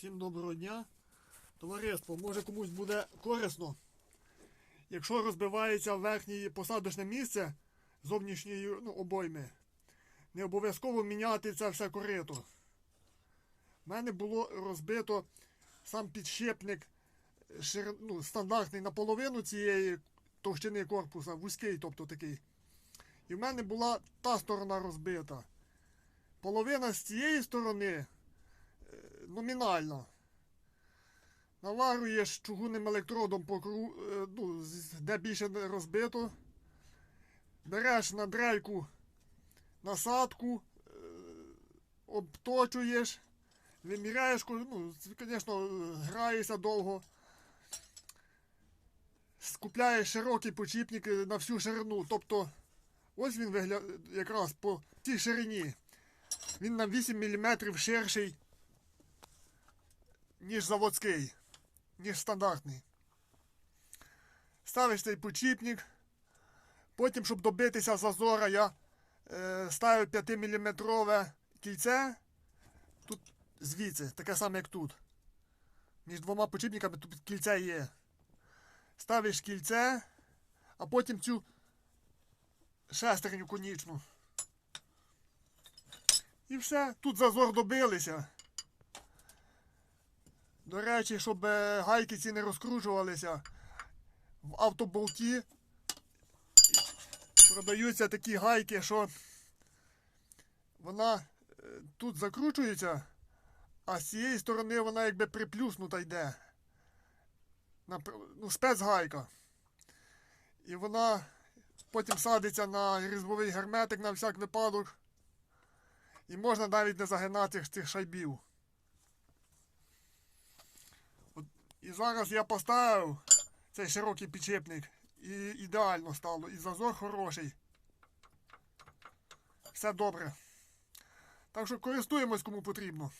Всім доброго дня. Товариство, може комусь буде корисно. Якщо розбивається верхнє посадочне місце зовнішньої ну, обойми, не обов'язково міняти це все корито. У мене було розбито сам підщепник шир... ну, стандартний наполовину цієї товщини корпуса, вузький, тобто такий. І в мене була та сторона розбита. Половина з цієї сторони номінально. Наварюєш чугунним електродом по кру... е, ну, де більше розбито. Береш на дрельку насадку, е, обточуєш, виміряєш, ну, звісно, граєшся довго. Скупляєш широкий почіпник е, на всю ширину. Тобто, ось він вигля... якраз по цій ширині. Він на 8 мм ширший, ніж заводський, ніж стандартний. Ставиш цей почіпник. Потім, щоб добитися зазора, я е, ставив 5-мм кільце. Тут звідси, таке саме, як тут. Між двома почіпниками тут кільце є. Ставиш кільце, а потім цю шестерню конічну. І все, тут зазор добилися. До речі, щоб е, гайки ці не розкручувалися, в автоболті продаються такі гайки, що вона е, тут закручується, а з цієї сторони вона якби приплюснута йде. Ну, спецгайка. І вона потім садиться на різьбовий герметик на всяк випадок. І можна навіть не загинати цих шайбів. І зараз я поставив цей широкий підшипник. І ідеально стало. І зазор хороший. Все добре. Так що користуємось кому потрібно.